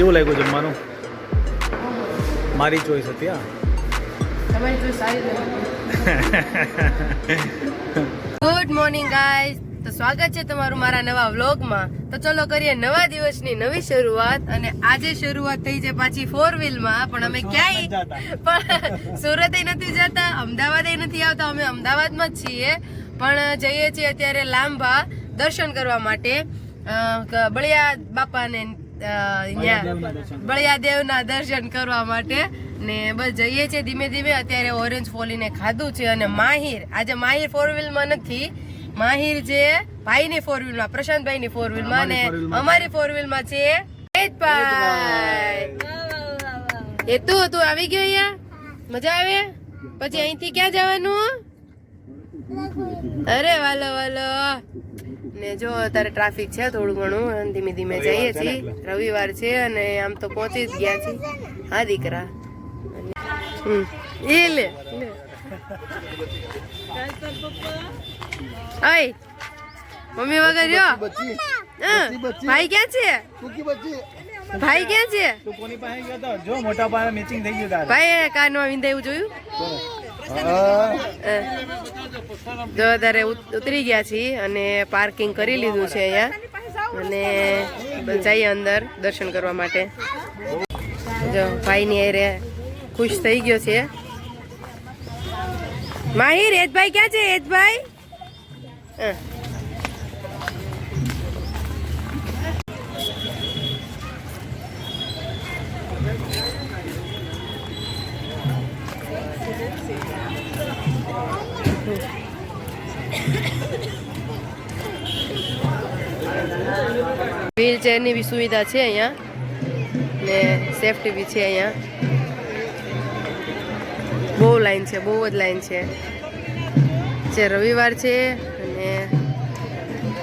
કેવું લાગ્યું જમવાનું? મારી ચોઈસ હતી હા. તમારી જોઈ સારી ગુડ મોર્નિંગ ગાઈસ તો સ્વાગત છે તમારું મારા નવા વ્લોગમાં તો ચલો કરીએ નવા દિવસની નવી શરૂઆત. અને આજે શરૂઆત થઈ છે પાછી ફોર વ્હીલમાં પણ અમે ક્યાંય પણ સુરતે નથી જતા અમદાવાદે નથી આવતા અમે અમદાવાદમાં જ છીએ. પણ જઈએ છીએ અત્યારે લાંબા દર્શન કરવા માટે. બળિયા બાપાને બળિયાદેવના દર્શન કરવા. માટે ને બસ જઈએ છીએ ધીમે ધીમે. અત્યારે ઓરેન્જ ફોલીને ખાધું છે અને માહિર આજે માહિર ફોર વ્હીલમાં નથી. માહિર જે ભાઈની ફોર વ્હીલમાં પ્રશાંતભાઈની ફોર વ્હીલમાં અને અમારી ફોર વ્હીલમાં છે એ તું તું આવી ગયો અહીંયા? મજા આવે? પછી અહીંથી ક્યાં જવાનું? અરે વાલો વાલો. ને જો અત્યારે ટ્રાફિક છે થોડું ઘણું અને ધીમે ધીમે જઈએ છીએ. રવિવાર છે અને આમ તો પહોંચી જ ગયા છીએ. હા દીકરા. એ લે ઓય મમ્મી વગર રહ્યો? હા, ભાઈ ક્યાં છે? ભાઈ ક્યાં છે? તું કોની પાસે ગયો તો જો મોટા પાસે મેચિંગ થઈ ગયું તારે. ભાઈ કાનમાં વિંધાયું જોયું. જો અત્યારે ઉત- ઉતરી ગયા છીએ અને પાર્કિંગ કરી લીધું છે અહીંયા. અને જઈએ અંદર દર્શન કરવા માટે. જો ભાઈની અરે ખુશ થઈ ગયો છે. માહિર એજભાઈ ક્યાં છે? એજભાઈ અ. વ્હીલ ચેરની બી સુવિધા છે અહીંયા. ને સેફટી બી છે અહીંયા. બહુ લાઈન છે, બહુ જ લાઈન છે. જે રવિવાર છે અને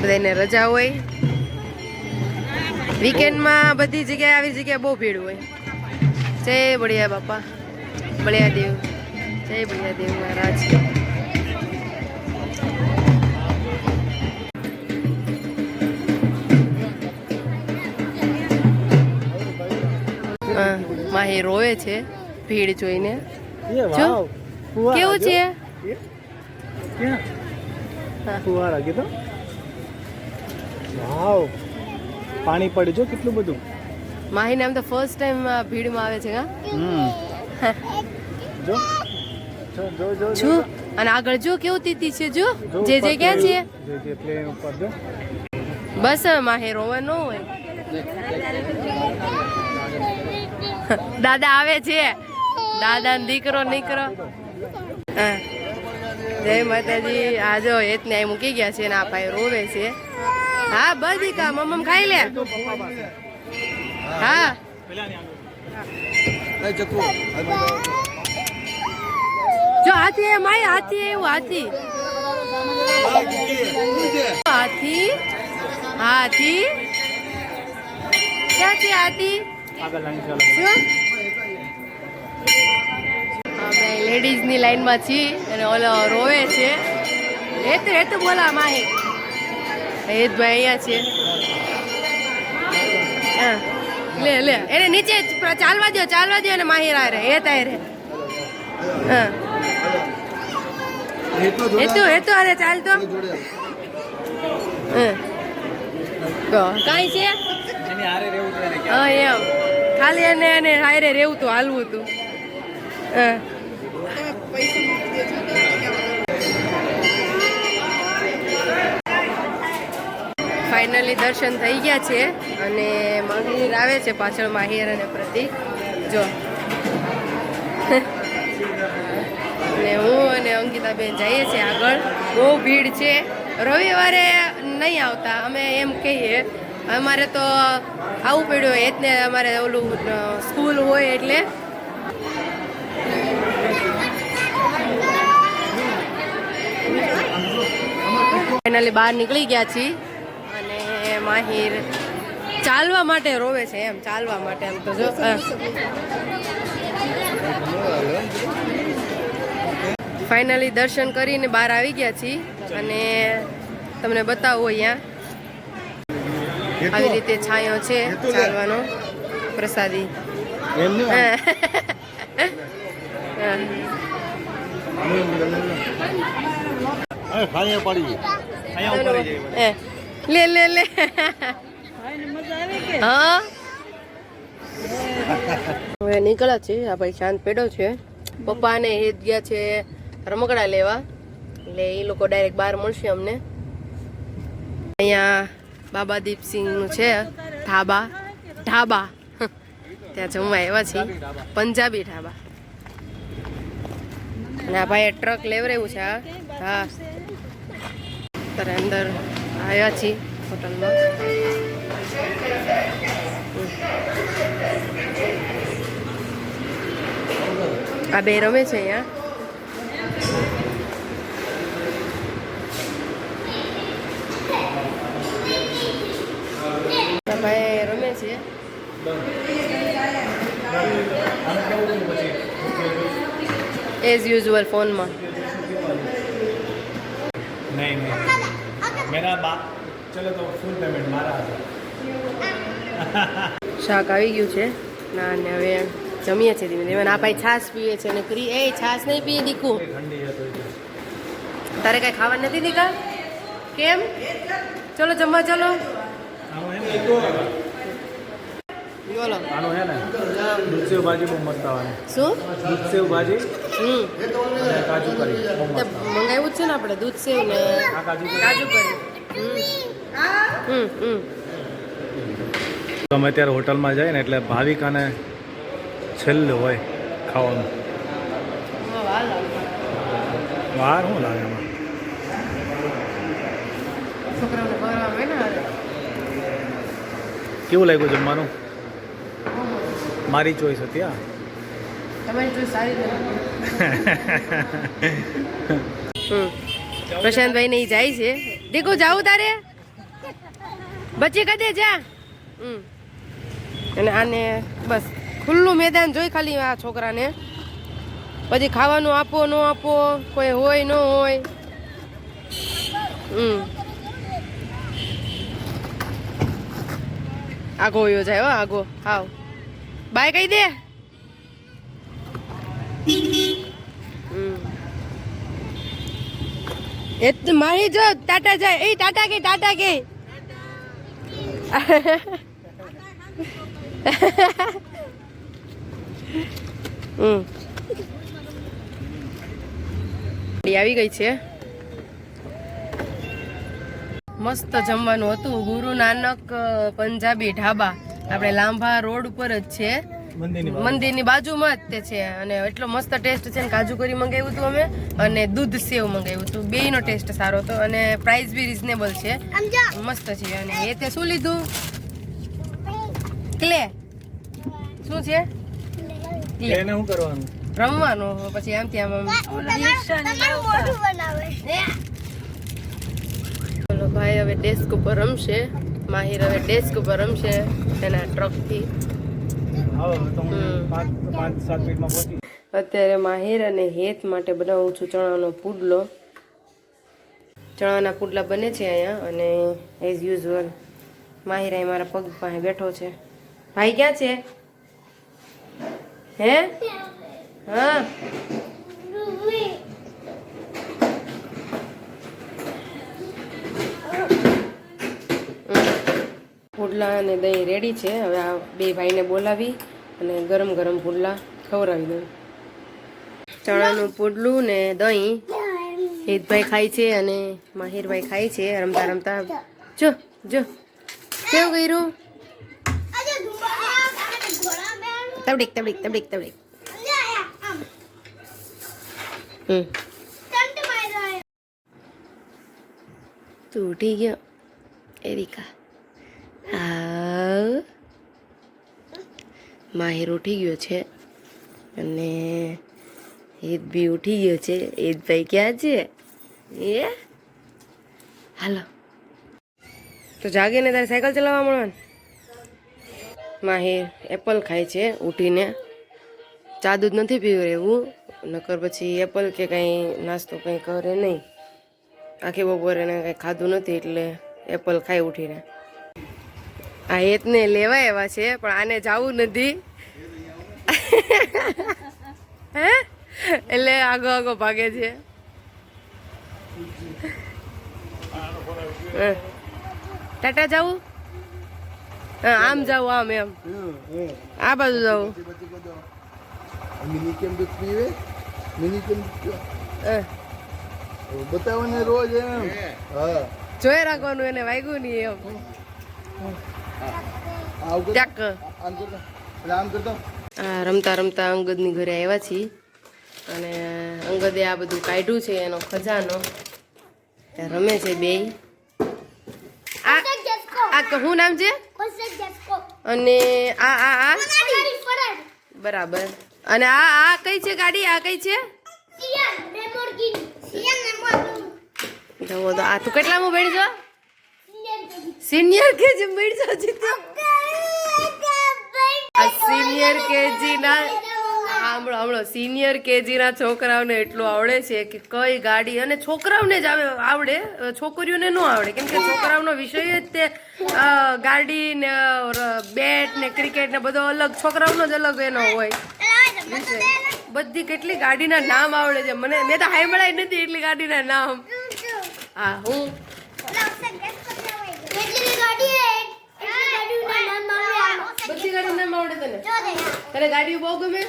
બધાને રજા હોય. વીકેન્ડમાં બધી જગ્યાએ આવી જગ્યાએ બહુ ભીડ હોય. જય બળિયા બાપા. બળિયા દેવ જય ભૈયાદેવ મહારાજ. માહી રોવે છે ભીડ જોઈને. જો. કેવું છે? હા. વાવ. પાણી પડે જો કેટલું બધું. માહીને એમ તો ફર્સ્ટ ટાઈમ ભીડમાં આવે છે હમ. જો. જો જો જો જો. જો અને આગળ જો કેવું તીતી છે જો? જો જે ક્યાં છે? બસ માહે રોવા ન હોય. દાદા આવે છે. દાદા ને દીકરો નીકળો જય માતાજી. આ જો એતને અહીં મૂકી ગયા છે ને આ ભાઈ રોવે છે. હા બધી કા મમ્મ ખાઈ લે. હા. જો હાથી એ માય હાથી એવું હાથી. હાથી હાથી. ક્યાં છે હાથી અમે લેડીઝની લાઈનમાં છીએ અને ઓલો રોવે છે. એ તો એ તો બોલા માહી. હેતભાઈ અહીંયા છે. હા. લે લે. એને નીચે ચાલવા દો ચાલવા દો અને માહિર આ રે. હેત હા. હેતુ હેતુ અરે ચાલ તો. કાંઈ છે? એની હારે રહેવું છે ને હા એમ. ખાલી એને એને હારે રહેવું તું હાલવું તું. ફાઇનલી દર્શન થઈ ગયા છે અને માહિર આવે છે પાછળ માહિર અને પ્રતિક. જો. અને હું અંકિતાબેન જઈએ છીએ આગળ. બહુ ભીડ છે. રવિવારે નહીં આવતા, અમે એમ કહીએ. અમારે તો આવવું પડ્યું એટલે અમારે ઓલું સ્કૂલ હોય એટલે. ફાઇનલી બહાર નીકળી ગયા છીએ અને માહિર ચાલવા માટે રોવે છે એમ, ચાલવા માટે એમ તો જો. ફાઇનલી દર્શન કરીને બહાર આવી ગયા છીએ અને તમને બતાવું અહીંયા. આવી રીતે છાંયો છે ચાલવાનો પ્રસાદી. લે લે લે. હા. હવે નીકળ્યા છે આ ભાઈ શાંત પેડો છે. પપ્પા ને હેત ગયા છે રમકડા લેવા. એટલે એ લોકો ડાયરેક્ટ બહાર મળશે અમને. અહીંયા બાબા દીપસિંહનું છે ઢાબા ઢાબા ત્યાં જમવા આવ્યા છીએ. પંજાબી ઢાબા અને આ ભાઈએ ટ્રક લેવરાયું છે, હા. ત્યારે અંદર આવ્યા છીએ હોટલમાં. આ બે રમે છે અહીંયા આ ભાઈ રમે છે એઝ યુઝુઅલ ફોનમાં નહીં નહીં. મેરા બા ચલો તો ફૂલ પેમેન્ટ મારા શાક આવી ગયું છે. ના ને હવે જમીએ છીએ ધીમે ધીમે. ના ભાઈ છાશ પીએ છે ને કરી એ છાશ નહીં પીએ દીકું. તારે કાંઈ ખાવા નથી દીકા? કેમ? ચલો જમવા ચલો. આનો હે ને દૂધ ભાજી બહુ મસ્ત આવે શું? દૂધ ભાજી હમ. અને કાજુ કરી મંગાવ્યું છે ને આપણે દૂધ સેવ ને કાજુ કરી. હમ. હમ તમે અત્યારે હોટલમાં જાય ને એટલે ભાવિકાને છેલ્લું હોય ખાવાનું. વાર શું લાગે એમાં. કેવું લાગ્યું જમવાનું? મારી ચોઈસ હતી હમ. પ્રશાંતભાઈ નહીં જાય છે. દેખો જાવું તારે? બચી કદે જા. અને આને બસ, ખુલ્લું મેદાન જોઈ ખાલી આ છોકરાને. પછી ખાવાનું આપો, ન આપો, કોઈ હોય, ન હોય. હમ. આગો જાય હો, આગો. હાવ. બાય કહી દે. એ તો મારી જો ટાટા જાય. એ ટાટા કે ટાટા કે. હમ. આવી ગઈ છે. મસ્ત જમવાનું હતું. ગુરુ નાનક પંજાબી ઢાબા. આપણે લાંભા રોડ ઉપર જ છે. મંદિરની બાજુમાં જ તે છે. અને એટલો મસ્ત ટેસ્ટ છે ને કાજુ કરી મંગાવ્યું હતું અમે અને દૂધ સેવ મંગાવ્યું હતું. બેયનો ટેસ્ટ સારો હતો અને પ્રાઇસ બી રિઝનેબલ છે. મસ્ત છે. અને એ તે શું લીધું? ક્લે. શું છે? ક્લે. શું કરવાનું? રમવાનું. પછી આમથી આમ આમ ચલો ભાઈ હવે ડેસ્ક ઉપર રમશે. માહિર હવે ડેસ્ક ઉપર રમશે. એના ટ્રકથી અત્યારે માહેર અને હેત માટે બનાવું છું ચણાનો પુડલો. ચણાના પુડલા બને છે અહીંયા અને એઝ યુઝ્યુઅલ માહિર અહીં મારા પગ પાસે બેઠો છે. ભાઈ ક્યાં છે? હે? હા. પુડલા અને દહીં રેડી છે. હવે આ બે ભાઈને બોલાવી અને ગરમ ગરમ પુડલા ખવડાવી દઉં. ચણાનું પુડલું ને દહીં હેતભાઈ ખાય છે અને માહિરભાઈ ખાય છે. રમતા રમતા જો જો. કેવું કર્યું? તબડીક તબડીક તબડીક તબડીક. હમ. તું ઉઠી ગયો એરિકા માહિર ઉઠી ગયો છે અને ઈદ બી ઉઠી ગયો છે. ઈદભાઈ ક્યાં છે? એ? હાલો. તો જાગીને તારે સાયકલ ચલાવવા મળવાનું? માહિર એપલ ખાય છે ઉઠીને. ચા દૂધ નથી પીવું રહેવું. નકર પછી એપલ કે કંઈ નાસ્તો કંઈ કરે નહીં. આખી બપોરે એને કંઈ ખાધું નથી એટલે એપલ ખાઈ ઉઠીને. આ હેતને લેવા એવા છે પણ આને જવું નથી. હે? એટલે આગો આગો ભાગે છે. ટાટા જવું? હા આમ જાવું આમ એમ. આ બાજુ જાવું. મિની કેમ દૂધ પીવે મિની કેમ દૂધ પીવે? હે. બતાવો ને રોજ એમ. હા જોઈ રાખવાનું એને વાગ્યું નહીં એમ. રમતા રમતા અંગદની ઘરે આવ્યા છીએ. અને અંગદે આ બધું કાઢ્યું છે એનો ખજાનો. રમે છે બે આ આ ક- શું નામ છે? અને આ આ આ? બરાબર. અને આ આ કઈ છે ગાડી? આ કઈ છે? જવો તો આ તું કેટલામાં ભણશો સિનિયર કેજી. ભણશો જીતું આ સિનિયર કેજી ના હમણાં સાંભળો સિનિયર કેજી ના છોકરાઓને એટલું આવડે છે કે કઈ ગાડી અને છોકરાઓને જ આવે આવડે છોકરીઓને ન આવડે. કેમ કે છોકરાઓનો વિષય જ તે ગાડી ને બેટ ને ક્રિકેટ ને બધો અલગ છોકરાઓનો જ અલગ એનો હોય. બધી કેટલી ગાડીના નામ આવડે છે. મને મેં તો સાંભળાય નથી એટલી ગાડીના નામ. હા હું? બધી ગાડી નામ આવડે? તને? તને ગાડીઓ બહુ ગમે?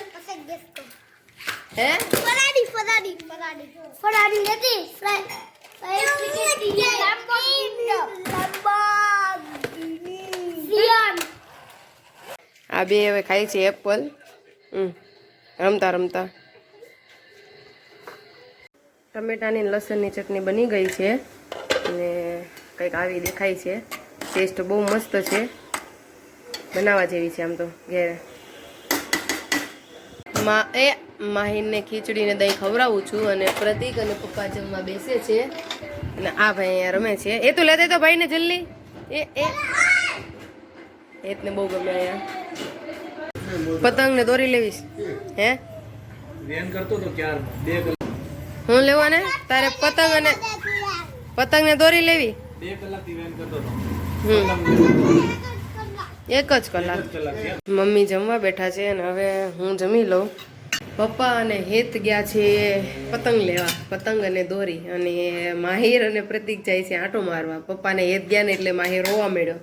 હે? આ બે હવે ખાય છે એપલ. હમ. રમતા રમતા. ટમેટાની લસણની ચટણી બની ગઈ છે. અને કંઈક આવી દેખાય છે. ટેસ્ટ બહુ મસ્ત છે. બનાવવા જેવી છે આમ તો ઘેરે. મા એ માહીને ખીચડીને દહીં ખવડાવું છું અને પ્રતિક અને પપ્પા જમવા બેસે છે. અને આ ભાઈ અહીંયા રમે છે. એ તો લેતા તો ભાઈને જલ્દી. એ એ. એતને બહુ ગમે અહીંયા. પતંગ ને દોરી લેવીશ. હે? વેન કરતો તો ક્યાર? બે કલાક. હું લેવાને? તારે પતંગ અને પતંગ ને દોરી લેવી? બે કલાકથી વેન કરતો તો. હમ. એક જ કલાક. મમ્મી જમવા બેઠા છે અને હવે હું જમી લઉં. પપ્પા અને હેત ગયા છે પતંગ લેવા. પતંગ અને દોરી અને માહિર અને પ્રતિક જાય છે આંટો મારવા. પપ્પાને હેત ગયા ને એટલે માહિર રોવા મળ્યો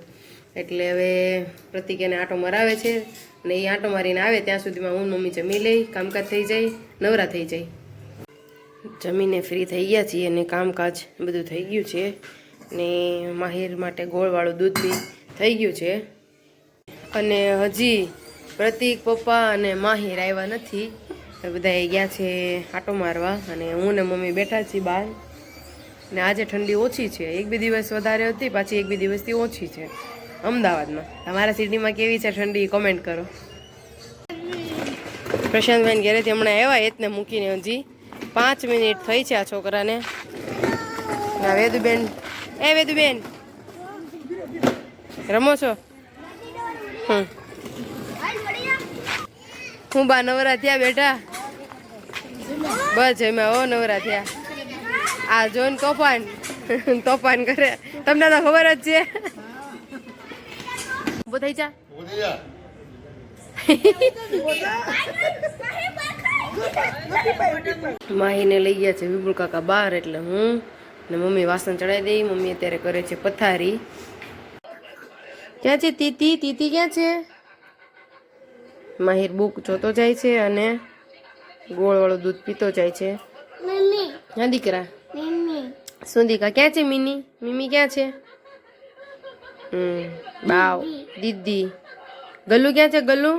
એટલે હવે પ્રતિક એને આંટો મરાવે છે અને એ આંટો મારીને આવે ત્યાં સુધીમાં હું મમ્મી જમી લઈ. કામકાજ થઈ જાય, નવરા થઈ જાય. જમીને ફ્રી થઈ ગયા છીએ અને કામકાજ બધું થઈ ગયું છે. ને માહિર માટે ગોળવાળું દૂધ બી થઈ ગયું છે. અને હજી પ્રતિક, પપ્પા અને માહિર આવ્યા નથી. બધા ગયા છે આટો મારવા અને હું ને મમ્મી બેઠા છીએ બહાર. ને આજે ઠંડી ઓછી છે. એક બે દિવસ વધારે હતી, પાછી એક બે દિવસથી ઓછી છે. અમદાવાદમાં. તમારા સિટીમાં કેવી છે ઠંડી? કોમેન્ટ કરો. પ્રશાંતભાઈ ઘરેથી હમણાં આવ્યા એતને મૂકીને હજી પાંચ મિનિટ થઈ છે આ છોકરાને. વેદુબેન. એ, વેદુબેન. રમો છો? હું બા નવરા થયા બેટા બસ એમાં ઓ નવરા થયા આ જોન તોફાન. તોફાન કરે. તમને તો ખબર જ છે. ઊભો થઈ જા. માહીને લઈ ગયા છે વિપુલ કાકા બહાર એટલે હું ને મમ્મી વાસણ ચડાવી દઈ. મમ્મી અત્યારે કરે છે પથારી. ક્યાં છે? તીતી તીતી ક્યાં છે? માહિર બુક જોતો જાય છે અને ગોળવાળું દૂધ પીતો જાય છે. હા દીકરા. સુંદિકા ક્યાં છે મિની? મિમી ક્યાં છે? હમ બાવ દીદી. ગલ્લુ ક્યાં છે ગલ્લુ?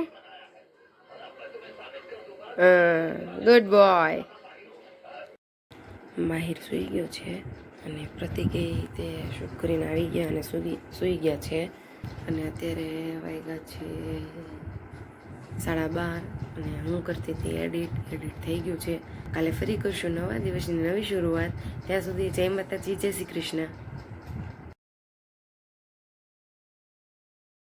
ગુડ બોય માહિર સૂઈ ગયો છે અને પ્રતિકે તે શુક્રીને કરીને આવી ગયા અને સૂઈ ગયા છે. અને અત્યારે વાગ્યા છે સાડા બાર અને હું કરતી હતી એડિટ એડિટ થઈ ગયું છે. કાલે ફરી કરશું નવા દિવસની નવી શરૂઆત. ત્યાં સુધી જય માતાજી, જય શ્રી કૃષ્ણ.